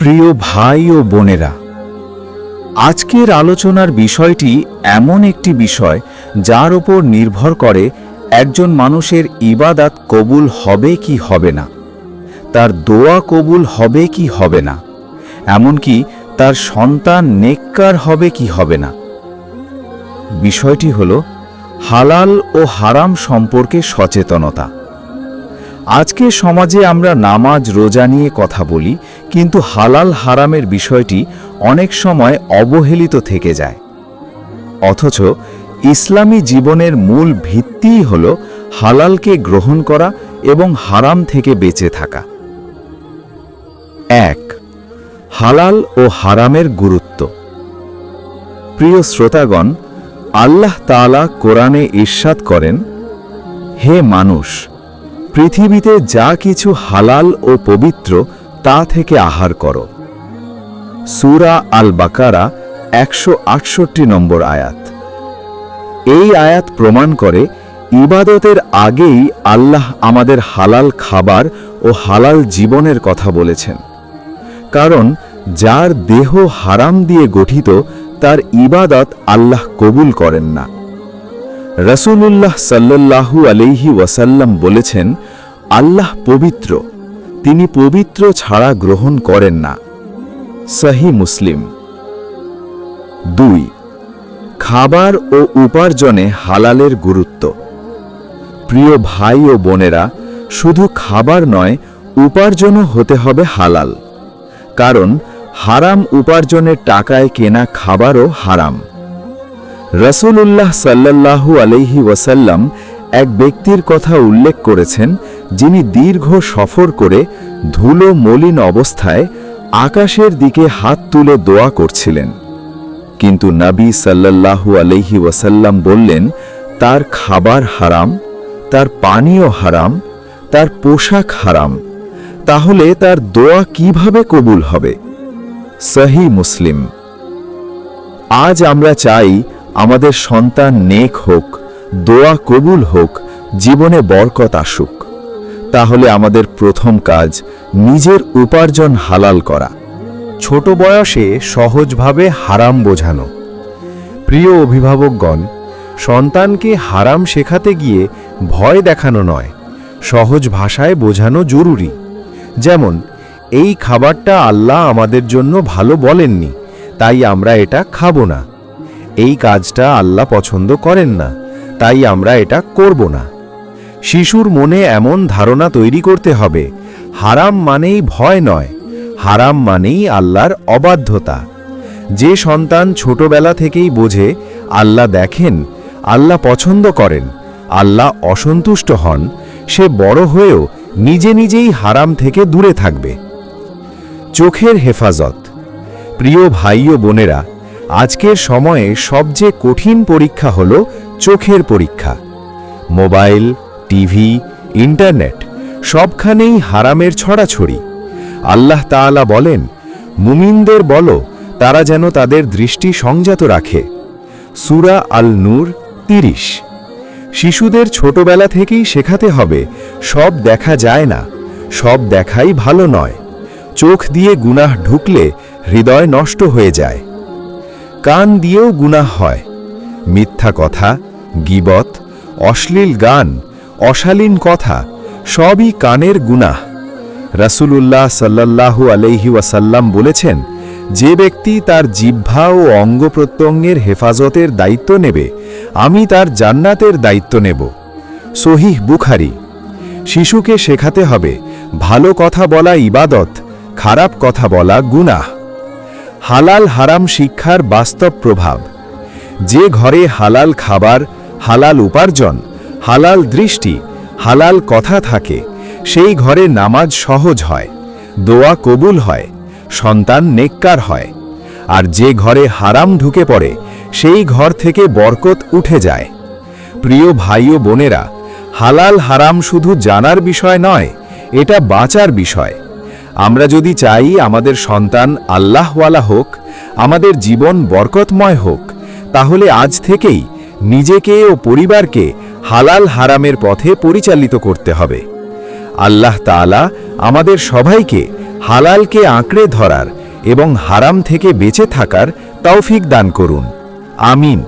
প্রিয় ভাই ও বোনেরা, আজকের আলোচনার বিষয়টি এমন একটি বিষয় যার ওপর নির্ভর করে একজন মানুষের ইবাদাত কবুল হবে কি হবে না, তার দোয়া কবুল হবে কি হবে না, এমনকি তার সন্তান নেককার হবে কি হবে না। বিষয়টি হল হালাল ও হারাম সম্পর্কে সচেতনতা। আজকে সমাজে আমরা নামাজ, রোজা নিয়ে কথা বলি, কিন্তু হালাল হারামের বিষয়টি অনেক সময় অবহেলিত থেকে যায়। অথচ ইসলামী জীবনের মূল ভিত্তিই হল হালালকে গ্রহণ করা এবং হারাম থেকে বেঁচে থাকা। এক, হালাল ও হারামের গুরুত্ব। প্রিয় শ্রোতাগণ, আল্লাহ তাআলা কোরআনে ঈর্ষাদ করেন, হে মানুষ পৃথিবীতে যা কিছু হালাল ও পবিত্র, তা থেকে আহার করো। সুরা আল বাকারা একশো আটষট্টি নম্বর আয়াত। এই আয়াত প্রমাণ করে ইবাদতের আগেই আল্লাহ আমাদের হালাল খাবার ও হালাল জীবনের কথা বলেছেন। কারণ যার দেহ হারাম দিয়ে গঠিত, তার ইবাদত আল্লাহ কবুল করেন না। রসুলুল্লাহ সাল্লাল্লাহু আলাইহি ওয়াসাল্লাম বলেছেন, আল্লাহ পবিত্র, তিনি পবিত্র ছাড়া গ্রহণ করেন না। সহি মুসলিম। দুই, খাবার ও উপার্জনে হালালের গুরুত্ব। প্রিয় ভাই ও বোনেরা, শুধু খাবার নয়, উপার্জনও হতে হবে হালাল। কারণ, হারাম উপার্জনের টাকায় কেনা খাবারও হারাম। রসুলুল্লাহ সাল্লাল্লাহু আলাইহি ওয়াসাল্লাম এক ব্যক্তির কথা উল্লেখ করেছেন, যিনি দীর্ঘ সফর করে ধুলো মলিন অবস্থায় আকাশের দিকে হাত তুলে দোয়া করছিলেন। কিন্তু নবী সাল্লাল্লাহু আলাইহি ওয়াসাল্লাম বললেন, তার খাবার হারাম, তার পানীয় হারাম, তার পোশাক হারাম, তাহলে তার দোয়া কীভাবে কবুল হবে? সহি মুসলিম। আজ আমরা চাই আমাদের সন্তান নেক হোক, দোয়া কবুল হোক, জীবনে বরকত আসুক। তাহলে আমাদের প্রথম কাজ নিজের উপার্জন হালাল করা। ছোট বয়সে সহজভাবে হারাম বোঝানো। প্রিয় অভিভাবকগণ, সন্তানকে হারাম শেখাতে গিয়ে ভয় দেখানো নয়, সহজ ভাষায় বোঝানো জরুরি। যেমন, এই খাবারটা আল্লাহ আমাদের জন্য ভালো বলেননি, তাই আমরা এটা খাব না। এই কাজটা আল্লাহ পছন্দ করেন না, তাই আমরা এটা করব না। শিশুর মনে এমন ধারণা তৈরি করতে হবে, হারাম মানেই ভয় নয়, হারাম মানেই আল্লাহর অবাধ্যতা। যে সন্তান ছোটবেলা থেকেই বোঝে, আল্লাহ দেখেন, আল্লাহ পছন্দ করেন, আল্লাহ অসন্তুষ্ট হন, সে বড় হয়েও নিজে নিজেই হারাম থেকে দূরে থাকবে। চোখের হেফাজত। প্রিয় ভাই ও বোনেরা আজকের সময়ে সবচেয়ে কঠিন পরীক্ষা হল চোখের পরীক্ষা। মোবাইল, টিভি, ইন্টারনেট, সবখানেই হারামের ছড়াছড়ি। আল্লাহ তাআলা বলেন, মুমিনদের বলো, তারা যেন তাদের দৃষ্টি সংযত রাখে। সুরা আল নূর তিরিশ। শিশুদের ছোটবেলা থেকেই শেখাতে হবে, সব দেখা যায় না, সব দেখাই ভালো নয়। চোখ দিয়ে গুনাহ ঢুকলে হৃদয় নষ্ট হয়ে যায়। কান দিয়েও গুনাহ হয়। মিথ্যা কথা, গিবত, অশ্লীল গান, অশালীন কথা, সবই কানের গুনাহ। রাসূলুল্লাহ সাল্লাল্লাহু আলাইহি ওয়াসাল্লাম বলেছেন, যে ব্যক্তি তার জিহ্বা ও অঙ্গ প্রত্যঙ্গের হেফাজতের দায়িত্ব নেবে, আমি তার জান্নাতের দায়িত্ব নেব। সহিহ বুখারি, শিশুকে শেখাতে হবে, ভালো কথা বলা ইবাদত, খারাপ কথা বলা গুনাহ। হালাল হারাম শিক্ষার বাস্তব প্রভাব। যে ঘরে হালাল খাবার, হালাল উপার্জন, হালাল দৃষ্টি, হালাল কথা থাকে, সেই ঘরে নামাজ সহজ হয়, দোয়া কবুল হয়, সন্তান নেককার হয়। আর যে ঘরে হারাম ঢুকে পড়ে, সেই ঘর থেকে বরকত উঠে যায়। প্রিয় ভাই ও বোনেরা, হালাল হারাম শুধু জানার বিষয় নয়, এটা বাঁচার বিষয়। আমরা যদি চাই আমাদের সন্তান আল্লাহওয়ালা হোক, আমাদের জীবন বরকতময় হোক, তাহলে আজ থেকেই নিজেকে ও পরিবারকে হালাল হারামের পথে পরিচালিত করতে হবে। আল্লাহ তাআলা আমাদের সবাইকে হালালকে আঁকড়ে ধরার এবং হারাম থেকে বেঁচে থাকার তৌফিক দান করুন। আমিন।